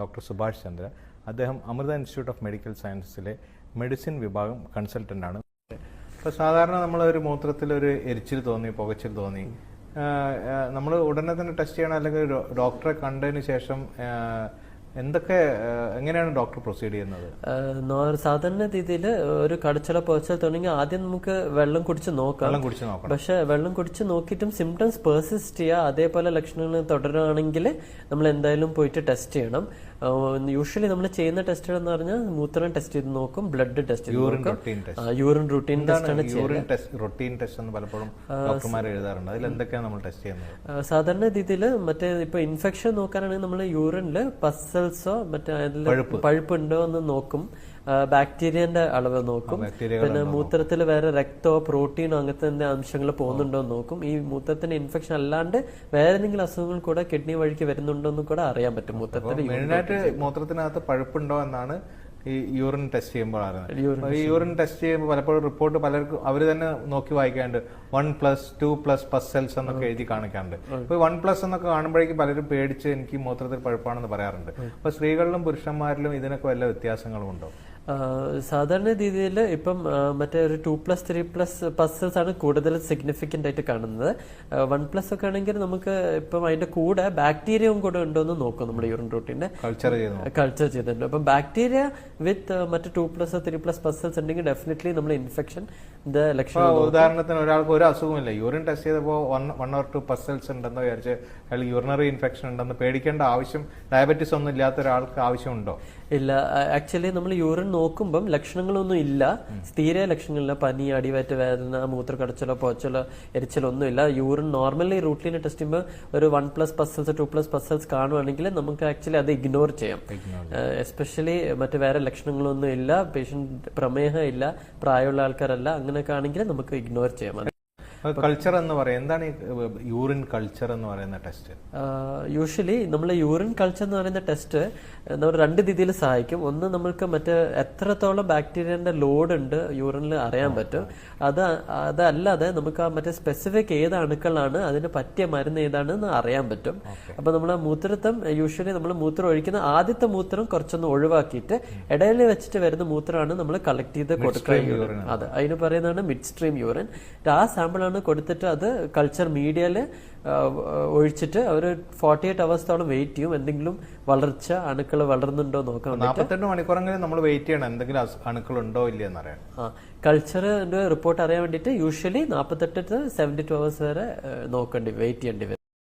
Doctor Subhash Chandra അദ്ദേഹം Amrita institute of medical സയൻസസിലെ medicine വിഭാഗം കൺസൾട്ടന്റ് ആണ് ഇപ്പോൾ സാധാരണ നമ്മൾ ഒരു മൂത്രത്തിൽ ഒരു എരിച്ചിൽ തോന്നി പുകച്ചിൽ തോന്നി. നമ്മൾ ഉടനെ തന്നെ ടെസ്റ്റ് ചെയ്യണം അല്ലെങ്കിൽ ഡോക്ടറെ കണ്ടതിന് ശേഷം എന്തൊക്കെ എങ്ങനെയാണ് ഡോക്ടർ പ്രൊസീഡ് ചെയ്യുന്നത്? സാധാരണ രീതിയിൽ ഒരു കടച്ചല പോച്ചാൽ തുടങ്ങി ആദ്യം നമുക്ക് വെള്ളം കുടിച്ച് നോക്കാം. പക്ഷെ വെള്ളം കുടിച്ച് നോക്കിയിട്ടും സിംറ്റംസ് പെർസിസ്റ്റ് ചെയ്യുക അതേപോലെ ലക്ഷണങ്ങൾ തുടരുകയാണെങ്കിൽ നമ്മൾ എന്തായാലും പോയിട്ട് ടെസ്റ്റ് ചെയ്യണം. യൂഷ്വലി നമ്മൾ ചെയ്യുന്ന ടെസ്റ്റുകൾ എന്ന് പറഞ്ഞാൽ മൂത്രം ടെസ്റ്റ് ചെയ്ത് നോക്കും ബ്ലഡ് ടെസ്റ്റ് ചെയ്ത് യൂറിൻ നോക്കും. യൂറിൻ റൂട്ടീൻ ടെസ്റ്റ് ആണ് ടെസ്റ്റ് റൊട്ടീൻ ടെസ്റ്റ് എന്ന് പലപ്പോഴും ഡോക്ടർമാർ എഴുതാറുണ്ട്. അതിൽ എന്തൊക്കെയാണ് നമ്മൾ ടെസ്റ്റ് ചെയ്യുന്നത്? സാധാരണ രീതിയിൽ മറ്റേ ഇപ്പൊ ഇൻഫെക്ഷൻ നോക്കാനാണെങ്കിൽ നമ്മൾ യൂറിനിൽ യൂറിനിൽ പസൽസോ മറ്റേ പഴുപ്പുണ്ടോ എന്ന് നോക്കും. ബാക്ടീരിയന്റെ അളവ് നോക്കും. പിന്നെ മൂത്രത്തിൽ വേറെ രക്തോ പ്രോട്ടീനോ അങ്ങനത്തെ എന്തെങ്കിലും അംശങ്ങൾ പോകുന്നുണ്ടോ എന്ന് നോക്കും. ഈ മൂത്രത്തിന്റെ ഇൻഫെക്ഷൻ അല്ലാണ്ട് വേറെ എന്തെങ്കിലും അസുഖങ്ങൾ കൂടെ കിഡ്നി വഴിക്ക് വരുന്നുണ്ടോ എന്ന് കൂടെ അറിയാൻ പറ്റും. മൂത്രത്തിൽ മൂത്രത്തിനകത്ത് പഴുപ്പുണ്ടോ എന്നാണ് ഈ യൂറിൻ ടെസ്റ്റ് ചെയ്യുമ്പോൾ അറിയുന്നത് ഈ യൂറിൻ ടെസ്റ്റ് ചെയ്യുമ്പോൾ പലപ്പോഴും റിപ്പോർട്ട് പലർക്കും അവർ തന്നെ നോക്കി വായിക്കാണ്ട് one plus two plus pus cells എന്നൊക്കെ എഴുതി കാണിക്കാറുണ്ട്. അപ്പൊ വൺ പ്ലസ് എന്നൊക്കെ കാണുമ്പോഴേക്കും പലരും പേടിച്ച് എനിക്ക് മൂത്രത്തിൽ പഴുപ്പാണെന്ന് പറയാറുണ്ട്. അപ്പൊ സ്ത്രീകളിലും പുരുഷന്മാരിലും ഇതിനൊക്കെ വല്ല വ്യത്യാസങ്ങളും ഉണ്ടോ? സാധാരണ രീതിയിൽ ഇപ്പം മറ്റേ ഒരു two plus three plus pus cells ആണ് കൂടുതൽ സിഗ്നിഫിക്കന്റ് ആയിട്ട് കാണുന്നത്. വൺ പ്ലസ് ഒക്കെ ആണെങ്കിൽ നമുക്ക് ഇപ്പം അതിന്റെ കൂടെ ബാക്ടീരിയയും കൂടെ ഉണ്ടോ എന്ന് നോക്കും നമ്മുടെ യൂറിൻ റൂട്ടിന്റെ കൾച്ചർ ചെയ്ത് കൾച്ചർ ചെയ്തിട്ടുണ്ട്. അപ്പം ബാക്ടീരിയ വിത്ത് മറ്റ് two plus three plus pus cells ഉണ്ടെങ്കിൽ ഡെഫിനറ്റ്ലി നമ്മൾ ഇൻഫെക്ഷൻ ലക്ഷണം ഉദാഹരണത്തിന് ഒരാൾക്ക് ഒരു അസുഖമില്ല യൂറിൻ ടെസ്റ്റ് ചെയ്തപ്പോൾ one or two pus cells ഉണ്ടെന്ന് വിചാരിച്ച് അയാൾ യൂറിനറി ഇൻഫെക്ഷൻ ഉണ്ടെന്ന് പേടിക്കേണ്ട ആവശ്യം ഡയബറ്റീസ് ഒന്നും ഇല്ലാത്ത ഒരാൾക്ക് ആവശ്യമുണ്ടോ? ഇല്ല. ആക്ച്വലി നമ്മൾ യൂറിൻ നോക്കുമ്പം ലക്ഷണങ്ങളൊന്നും ഇല്ല. സ്ഥിര ലക്ഷണങ്ങളില്ല. പനി അടിവയറ്റ വേദന മൂത്രക്കടച്ചലോ പോച്ചലോ എരിച്ചലോ ഒന്നും ഇല്ല യൂറിൻ നോർമലി റൂട്ടീനെ ടെസ്റ്റ് ചെയ്യുമ്പോൾ ഒരു one plus pus cells two plus pus cells കാണുവാണെങ്കിൽ നമുക്ക് ആക്ച്വലി അത് ഇഗ്നോർ ചെയ്യാം. എസ്പെഷ്യലി മറ്റു വേറെ ലക്ഷണങ്ങളൊന്നും ഇല്ല. പേഷ്യന്റ് പ്രമേഹം ഇല്ല. പ്രായമുള്ള ആൾക്കാരല്ല. അങ്ങനെയൊക്കെ ആണെങ്കിൽ നമുക്ക് ഇഗ്നോർ ചെയ്യാം. കൾച്ചർ എന്ന് പറയും. എന്താണ് ഈ യൂറിൻ കൾച്ചർ എന്ന് പറയുന്ന ടെസ്റ്റ് യൂഷ്വലി നമ്മൾ യൂറിൻ കൾച്ചർ എന്ന് പറയുന്ന ടെസ്റ്റ് നമ്മൾ രണ്ട് രീതിയിൽ സഹായിക്കും. ഒന്ന് നമ്മൾക്ക് മറ്റേ എത്രത്തോളം ബാക്ടീരിയന്റെ ലോഡ് ഉണ്ട് യൂറിനിൽ അറിയാൻ പറ്റും. അത് അതല്ലാതെ നമുക്ക് ആ മറ്റേ സ്പെസിഫിക് ഏത് അണുക്കളാണ് അതിന് പറ്റിയ മരുന്ന് ഏതാണെന്ന് അറിയാൻ പറ്റും. അപ്പൊ നമ്മൾ മൂത്രത്വം യൂഷ്വലി നമ്മൾ മൂത്രം ഒഴിക്കുന്ന ആദ്യത്തെ മൂത്രം കുറച്ചൊന്ന് ഒഴിവാക്കിയിട്ട് ഇടയിൽ വെച്ചിട്ട് വരുന്ന മൂത്രമാണ് നമ്മൾ കളക്ട് ചെയ്ത് കൊടുക്കുക അതെ. അതിന് പറയുന്നതാണ് മിഡ് സ്ട്രീം യൂറിൻ ആ സാമ്പിളാണ് കൊടുത്തിട്ട് അത് കൾച്ചർ മീഡിയയിൽ ഒഴിച്ചിട്ട് അവർ ഫോർട്ടി എയ്റ്റ് അവേഴ്സോളം വെയിറ്റ് ചെയ്യും. എന്തെങ്കിലും വളർച്ച അണുക്കൾ വളർന്നുണ്ടോ നോക്കാൻ നാൽപ്പത്തെട്ട് മണിക്കൂറെങ്കിലും നമ്മൾ വെയിറ്റ് ചെയ്യണം. എന്തെങ്കിലും അണുക്കൾ ഉണ്ടോ ഇല്ലയോ എന്നറിയാൻ ആ കൾച്ചറിന്റെ റിപ്പോർട്ട് അറിയാൻ വേണ്ടിയിട്ട് യൂഷ്വലി നാൽപ്പത്തെട്ട് സെവന്റി ടു അവേഴ്സ് വരെ നോക്കേണ്ടി വെയിറ്റ് ചെയ്യേണ്ടി വരും.